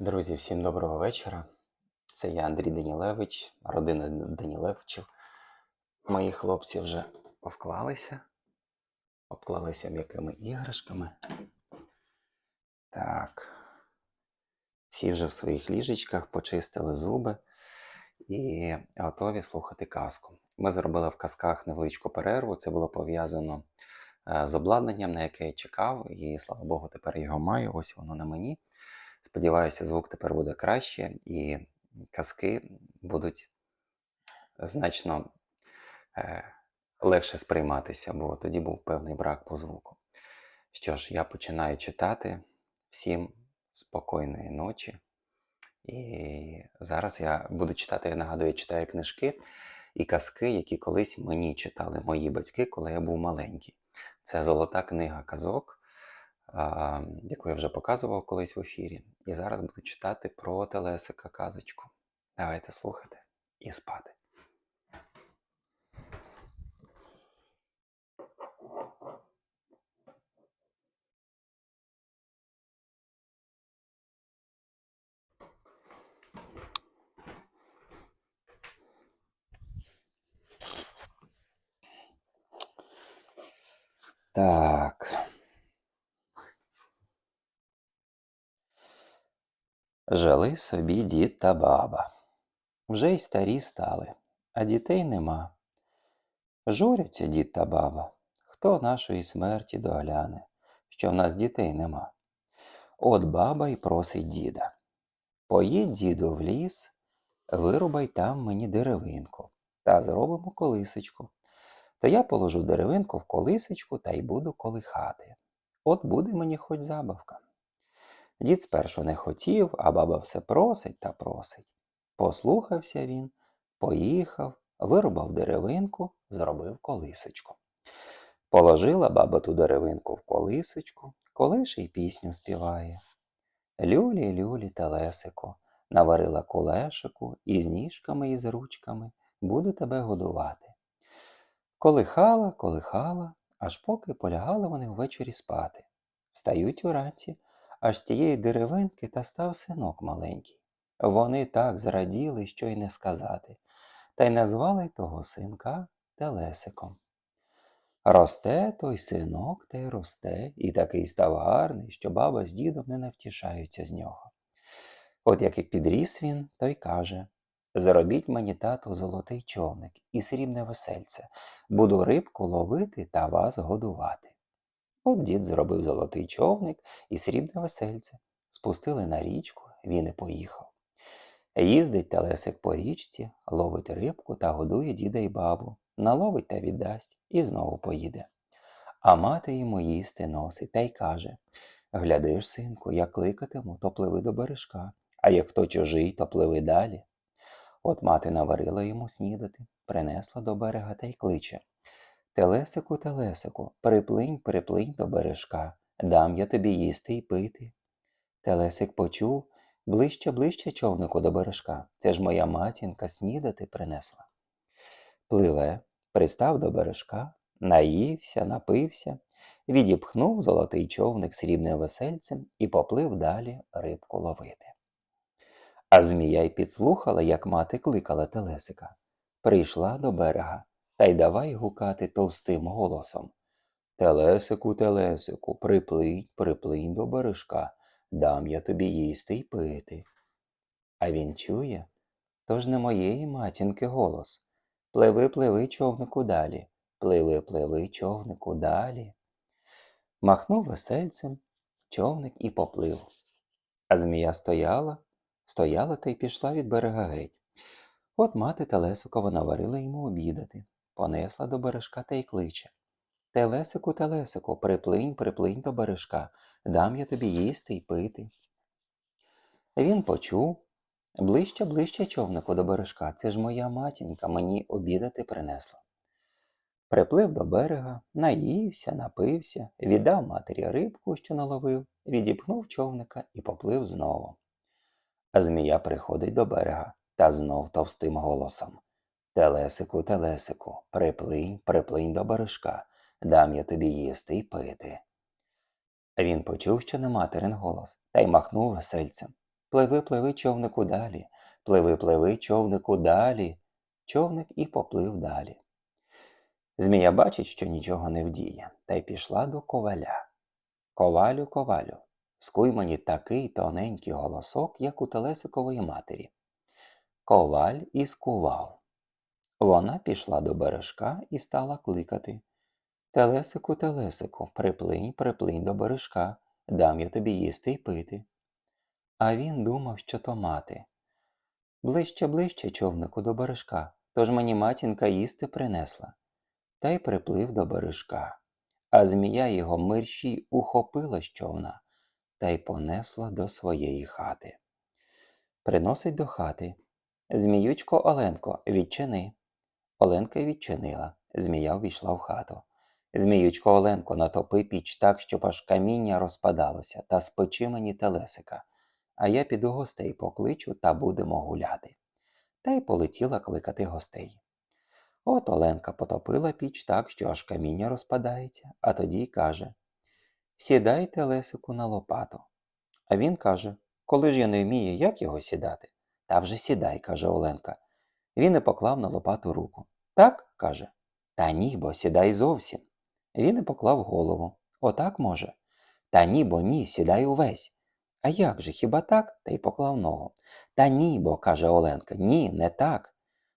Друзі, всім доброго вечора. Це я Андрій Данілевич, родина Данілевичів. Мої хлопці вже повклалися, обклалися м'якими іграшками. Так. Всі вже в своїх ліжечках почистили зуби і готові слухати казку. Ми зробили в казках невеличку перерву. Це було пов'язано е, з обладнанням, на яке я чекав, і слава Богу, тепер його маю. Ось воно на мені. Сподіваюся, звук тепер буде краще, і казки будуть значно е, легше сприйматися, бо тоді був певний брак по звуку. Що ж, я починаю читати всім спокійної ночі. І зараз я буду читати, я нагадую, я читаю книжки і казки, які колись мені читали мої батьки, коли я був маленький. Це золота книга казок яку я вже показував колись в ефірі. І зараз буду читати про Телесика казочку. Давайте слухати і спати. Так. Жили собі дід та баба. Вже й старі стали, а дітей нема. Журяться дід та баба, хто нашої смерті догляне, що в нас дітей нема. От баба й просить діда. Поїдь, діду, в ліс, вирубай там мені деревинку та зробимо колисочку. То я положу деревинку в колисочку та й буду колихати. От буде мені хоч забавка. Дід спершу не хотів, а баба все просить та просить. Послухався він, поїхав, вирубав деревинку, зробив колисочку. Положила баба ту деревинку в колисочку, колише пісню співає. Люлі, люлі, телесико, наварила кулешику і з ніжками і з ручками буду тебе годувати. Колихала, колихала, аж поки полягали вони ввечері спати. Встають уранці, аж з тієї деревинки та став синок маленький. Вони так зраділи, що й не сказати, та й назвали того синка Телесиком. Росте той синок та й росте, і такий став гарний, що баба з дідом не навтішаються з нього. От як і підріс він, то й каже Заробіть мені, тату, золотий човник і срібне весельце, буду рибку ловити та вас годувати. От дід зробив золотий човник і срібне весельце. Спустили на річку, він і поїхав. Їздить телесик по річці, ловить рибку та годує діда й бабу, наловить та віддасть і знову поїде. А мати йому їсти носить та й каже Глядиш, синку, як кликатиму, то пливи до бережка, а як хто чужий, то пливи далі. От мати наварила йому снідати, принесла до берега та й кличе Телесику, телесику, приплинь, приплинь до бережка, дам я тобі їсти й пити. Телесик почув ближче, ближче човнику до бережка. Це ж моя матінка снідати принесла. Пливе, пристав до бережка, наївся, напився, відіпхнув золотий човник срібним весельцем і поплив далі рибку ловити. А змія й підслухала, як мати кликала Телесика. Прийшла до берега та й давай гукати товстим голосом. Телесику, телесику, приплинь, приплинь до бережка, дам я тобі їсти й пити. А він чує, то ж не моєї матінки голос. Пливи, пливи, човнику далі, пливи, пливи, човнику далі. Махнув весельцем, човник і поплив. А змія стояла, стояла та й пішла від берега геть. От мати Телесикова наварила йому обідати, понесла до бережка та й кличе. Телесику, Телесику, приплинь, приплинь до бережка, дам я тобі їсти й пити. Він почув ближче, ближче човнику до бережка. Це ж моя матінка мені обідати принесла. Приплив до берега, наївся, напився, віддав матері рибку, що наловив, відіпхнув човника і поплив знову. А змія приходить до берега та знов товстим голосом. Телесику, телесику, приплинь, приплинь до бережка, дам я тобі їсти й пити. Він почув, що не материн голос, та й махнув весельцем. Пливи, пливи, човнику далі, пливи, пливи, човнику далі. Човник і поплив далі. Змія бачить, що нічого не вдіє, та й пішла до коваля. Ковалю, ковалю, скуй мені такий тоненький голосок, як у Телесикової матері. Коваль і скував. Вона пішла до бережка і стала кликати. Телесику, телесику, приплинь, приплинь до бережка, дам я тобі їсти й пити. А він думав, що то мати. Ближче, ближче, човнику, до бережка, тож мені матінка їсти принесла. Та й приплив до бережка. А змія його мерщій ухопила з човна та й понесла до своєї хати. Приносить до хати. Зміючко Оленко, відчини. Оленка відчинила. Змія увійшла в хату. Зміючко Оленко, натопи піч так, щоб аж каміння розпадалося, та спечи мені телесика, а я піду гостей покличу та будемо гуляти. Та й полетіла кликати гостей. От Оленка потопила піч так, що аж каміння розпадається, а тоді й каже Сідай телесику на лопату. А він каже Коли ж я не вмію, як його сідати? Та вже сідай, каже Оленка. Він і поклав на лопату руку. Так, каже. Та ні, бо сідай зовсім. Він і поклав голову. Отак може. Та ні, бо ні, сідай увесь. А як же, хіба так? Та й поклав ногу. Та ні, бо, каже Оленка, ні, не так.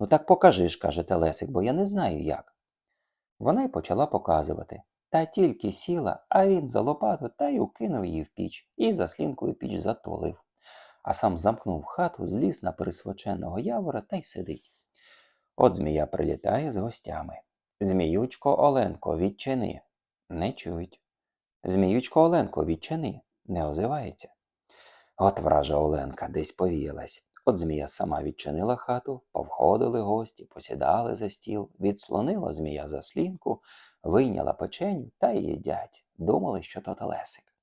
Ну так покажи ж, каже Телесик, бо я не знаю як. Вона й почала показувати. Та тільки сіла, а він за лопату та й укинув її в піч і заслінкою піч затулив. А сам замкнув хату, зліз на пересвоченого явора та й сидить. От змія прилітає з гостями. Зміючко Оленко, відчини. Не чують. Зміючко Оленко, відчини. Не озивається. От вража Оленка десь повіялась. От змія сама відчинила хату, повходили гості, посідали за стіл, відслонила змія заслінку, вийняла печеню та їдять. Думали, що то телесик.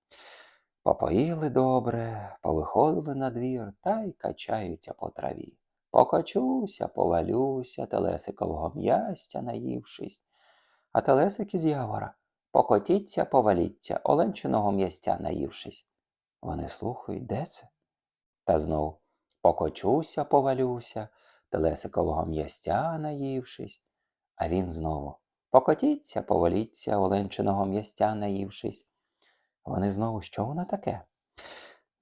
Попоїли добре, повиходили на двір та й качаються по траві. Покачуся, повалюся, телесикового м'ястя наївшись. А телесик із явора покотіться, поваліться, оленчиного м'ястя наївшись. Вони слухають, де це? Та знов покочуся, повалюся, телесикового м'ястя наївшись. А він знову покотіться, поваліться, оленчиного м'ястя наївшись. Вони знову, що воно таке?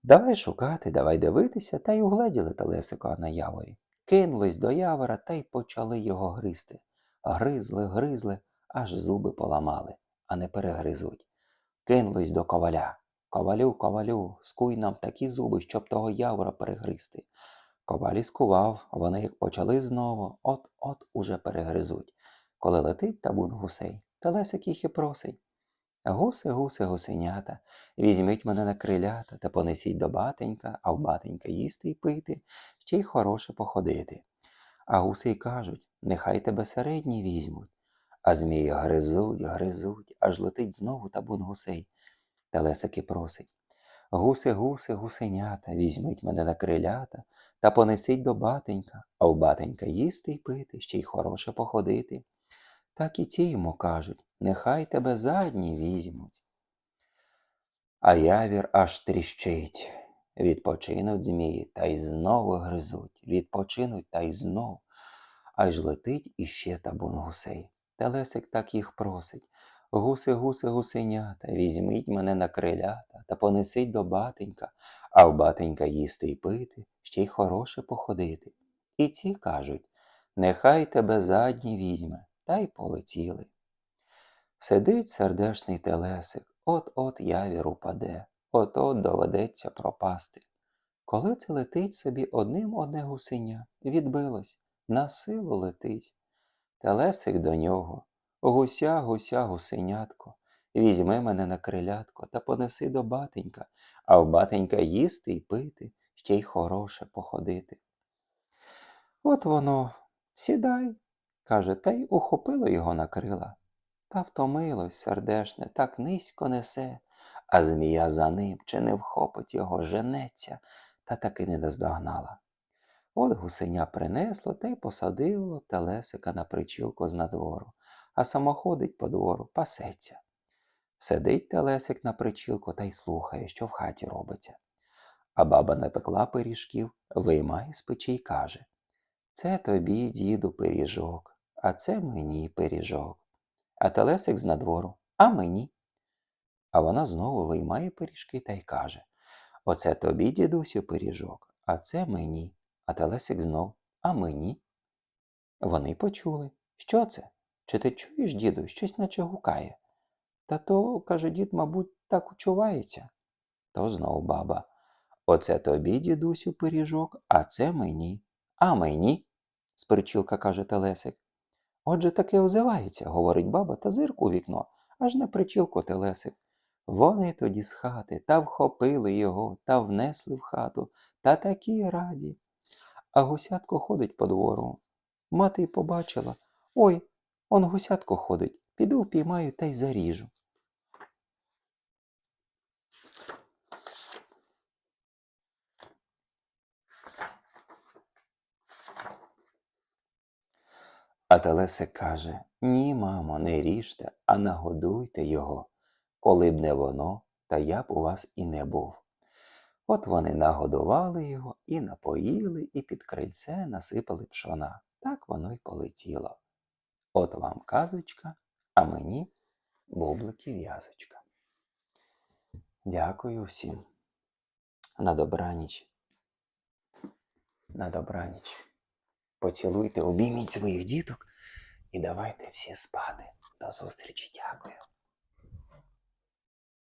Давай шукати, давай дивитися, та й угледіли телесика на яворі. Кинулись до явора та й почали його гризти. Гризли, гризли, аж зуби поламали, а не перегризуть. Кинулись до коваля. Ковалю, ковалю, скуй нам такі зуби, щоб того явора перегризти. Коваль і скував, вони як почали знову, от-от уже перегризуть. Коли летить табун гусей, телесик їх і просить. Гуси, гуси, гусенята, візьміть мене на крилята та понесіть до батенька, а в батенька їсти й пити, ще й хороше походити. А гуси й кажуть, нехай тебе середні візьмуть. А змії гризуть, гризуть, аж летить знову табун гусей. Телесики просить. Гуси, гуси, гусенята, візьміть мене на крилята та понесіть до батенька, а в батенька їсти й пити, ще й хороше походити. Так і ці йому кажуть, нехай тебе задні візьмуть. А явір аж тріщить. Відпочинуть змії та й знову гризуть, відпочинуть та й знов. Аж летить іще табун гусей. Телесик так їх просить. Гуси, гуси, гусенята, візьміть мене на крилята та понесіть до батенька, а в батенька їсти й пити, ще й хороше походити. І ці кажуть, нехай тебе задні візьме, та й полетіли. Сидить сердешний телесик, от-от явір упаде, от-от доведеться пропасти. Коли це летить собі одним одне гусеня, відбилось, на силу летить. Телесик до нього, гуся, гуся, гусенятко, візьми мене на крилятко та понеси до батенька, а в батенька їсти й пити, ще й хороше походити. От воно, сідай, каже, та й ухопило його на крила. Та втомилось сердешне, так низько несе, а змія за ним чи не вхопить його, женеться, та таки не наздогнала. От гусеня принесло та й посадило телесика на причілку з надвору, а само ходить по двору, пасеться. Сидить телесик на причілку та й слухає, що в хаті робиться. А баба напекла пиріжків, виймає з печі й каже Це тобі, діду, пиріжок, а це мені пиріжок. А Телесик з надвору, а мені. А вона знову виймає пиріжки та й каже Оце тобі, дідусю, пиріжок, а це мені. А Телесик знов, а мені. Вони почули. Що це? Чи ти чуєш, діду, щось наче гукає? Та то, каже дід, мабуть, так учувається. То знов баба. Оце тобі, дідусю, пиріжок, а це мені. А мені? сперчілка каже Телесик. Отже таки озивається, говорить баба та зирк у вікно, аж на причілку Телесик. Вони тоді з хати та вхопили його та внесли в хату, та такі раді. А гусятко ходить по двору. Мати й побачила. Ой, он гусятко ходить, піду впіймаю та й заріжу. А Телесик каже Ні, мамо, не ріжте, а нагодуйте його. Коли б не воно, та я б у вас і не був. От вони нагодували його і напоїли, і під крильце насипали пшона. Так воно й полетіло. От вам казочка, а мені бублики в'язочка. Дякую всім. На добраніч. На добраніч. Поцілуйте, обійміть своїх діток і давайте всі спати. До зустрічі. Дякую.